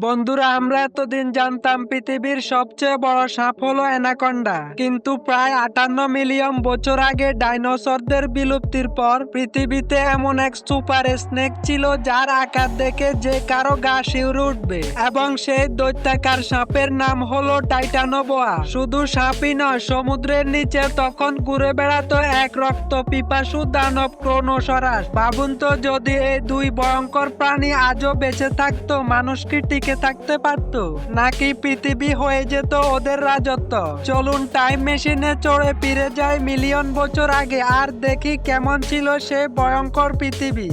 বন্ধুরা, আমরা এতদিন জানতাম পৃথিবীর সবচেয়ে বড় সাপ হলো অ্যানাকন্ডা। কিন্তু প্রায় আটান্ন মিলিয়ন বছর আগে ডাইনোসরদের বিলুপ্তির পর পৃথিবীতে এমন এক সুপার স্নেক ছিল যার আকার দেখে যে কারও গা শিউরে উঠবে। এবং সেই দৈত্যাকার সাপের নাম হলো টাইটানোবোয়া। শুধু সাপই নয়, সমুদ্রের নিচে তখন ঘুরে বেড়াতো এক রক্ত পিপাসু দানব ক্রোনোসরাস। ভাবুন তো, যদি এই দুই ভয়ঙ্কর প্রাণী আজও বেঁচে থাকতো, মানুষ কি টিকে থাকতে পারত। নাকি পৃথিবী হয়ে যেত ওদের রাজত্ব? চলুন টাইম মেশিনে চড়ে ফিরে যায় মিলিয়ন বছর আগে। আর দেখি কেমন ছিল সে ভয়ঙ্কর পৃথিবী।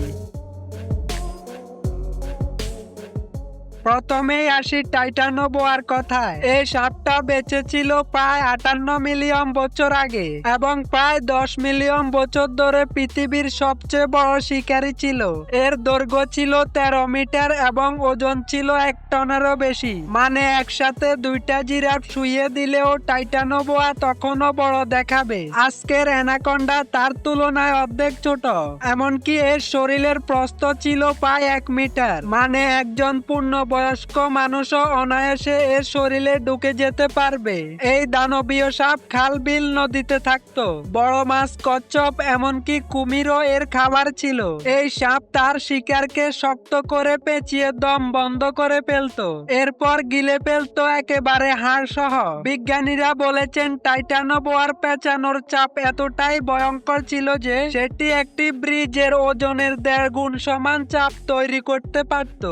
প্রথমেই আসি টাইটানোবোয়ার কথায়। এই সাপটা বেঁচে ছিল প্রায় আটান্ন মিলিয়ন বছর আগে এবং প্রায় দশ মিলিয়ন বছর ধরে পৃথিবীর সবচেয়ে বড় শিকারী ছিল। এর দৈর্ঘ্য ছিল তেরো মিটার এবং ওজন ছিল এক টনেরও বেশি। মানে একসাথে দুইটা জিরাফ শুয়ে দিলেও টাইটানোবোয়া তখনও বড় দেখাবে। আজকের অ্যানাকন্ডা তার তুলনায় অর্ধেক ছোট, এমনকি এর শরীরের প্রস্থ ছিল প্রায় এক মিটার। মানে একজন পূর্ণবয়স্ক মানুষও অনায়াসে এর শরীরে ঢুকে যেতে পারবে। এই দানবীয় সাপ খাল বিল নদীতে থাকতো। বড় মাছ কচ্ছপ, এমনকি কুমিরও এর খাবার ছিল। এই সাপ তার শিকারকে শক্ত করে পেঁচিয়ে দম বন্ধ করে ফেলতো। এরপর গিলে ফেলতো একেবারে হাড় সহ বিজ্ঞানীরা বলেছেন টাইটানোবোয়ার পেঁচানোর চাপ এতটাই ভয়ঙ্কর ছিল যে সেটি একটি ব্রিজের ওজনের দেড় গুণ সমান চাপ তৈরি করতে পারত।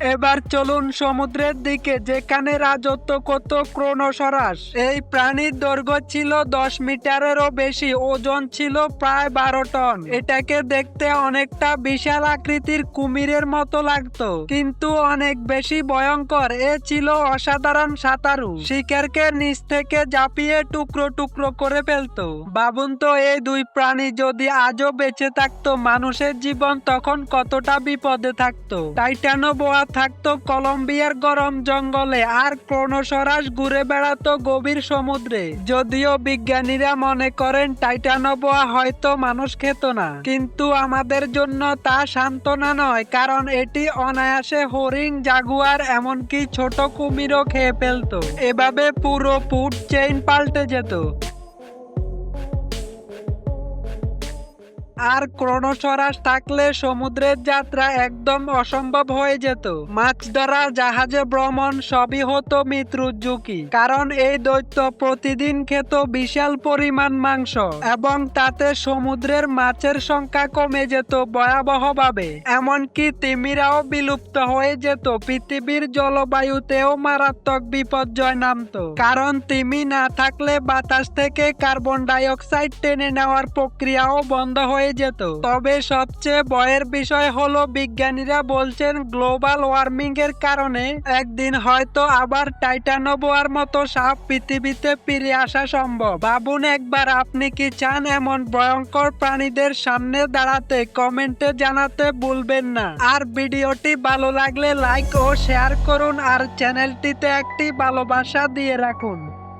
এবার চলুন সমুদ্রের দিকে, যেখানে রাজত্ব করত ক্রোনোসরাস। এই প্রাণীর দৈর্ঘ্য ছিল দশ মিটারেরও বেশি, ওজন ছিল প্রায় বারো টন। এটাকে দেখতে অনেকটা বিশাল আকৃতির কুমিরের মতো লাগতো, কিন্তু অনেক বেশি ভয়ঙ্কর। এ ছিল অসাধারণ সাঁতারু। শিকারকে নিচ থেকে জাপিয়ে টুকরো টুকরো করে ফেলতো। বাবুন তো, এই দুই প্রাণী যদি আজও বেঁচে থাকতো, মানুষের জীবন তখন কতটা বিপদে থাকতো। টাইটানো বোয়া থাকতো কলম্বিয়ার গরম জঙ্গলে আর ক্রোনোসরাস ঘুরে বেড়াতো গভীর সমুদ্রে। যদিও বিজ্ঞানীরা মনে করেন টাইটানোবোয়া হয়তো মানুষ খেত না। কিন্তু আমাদের জন্য তা সান্ত্বনা নয়, কারণ এটি অনায়াসে হরিণ, জাগুয়ার, এমনকি ছোট কুমিরও খেয়ে ফেলতো। এভাবে পুরো ফুড চেইন পাল্টে যেত। আর ক্রোনোসরাস থাকলে সমুদ্রের যাত্রা একদম অসম্ভব হয়ে যেত। মাছ ধরা জাহাজে ভ্রমণ সবই হতো মৃত্যুর ঝুঁকি, কারণ এই দৈত্য প্রতিদিন খেত বিশাল পরিমাণ মাংস এবং তাতে সমুদ্রের মাছের সংখ্যা কমে যেত ভয়াবহভাবে। এমনকি তিমিরাও বিলুপ্ত হয়ে যেত, পৃথিবীর জলবায়ুতেও মারাত্মক বিপর্যয় নামতো। কারণ তিমি না থাকলে বাতাস থেকে কার্বন ডাই অক্সাইড টেনে নেওয়ার প্রক্রিয়াও বন্ধ হয়ে যেত। তবে সবচেয়ে ভয়ের বিষয় হলো, বিজ্ঞানীরা বলছেন, গ্লোবাল ওয়ার্মিং এর কারণে একদিন হয়তো আবার টাইটানোবোয়ার মতো সাপ পৃথিবীতে ফিরে আসা সম্ভব। ভাবুন একবার, আপনি কি চান এমন ভয়ঙ্কর প্রাণীদের সামনে দাঁড়াতে? কমেন্টে জানাতে ভুলবেন না। আর ভিডিওটি ভালো লাগলে লাইক ও শেয়ার করুন, আর চ্যানেলটিতে একটি ভালোবাসা দিয়ে রাখুন।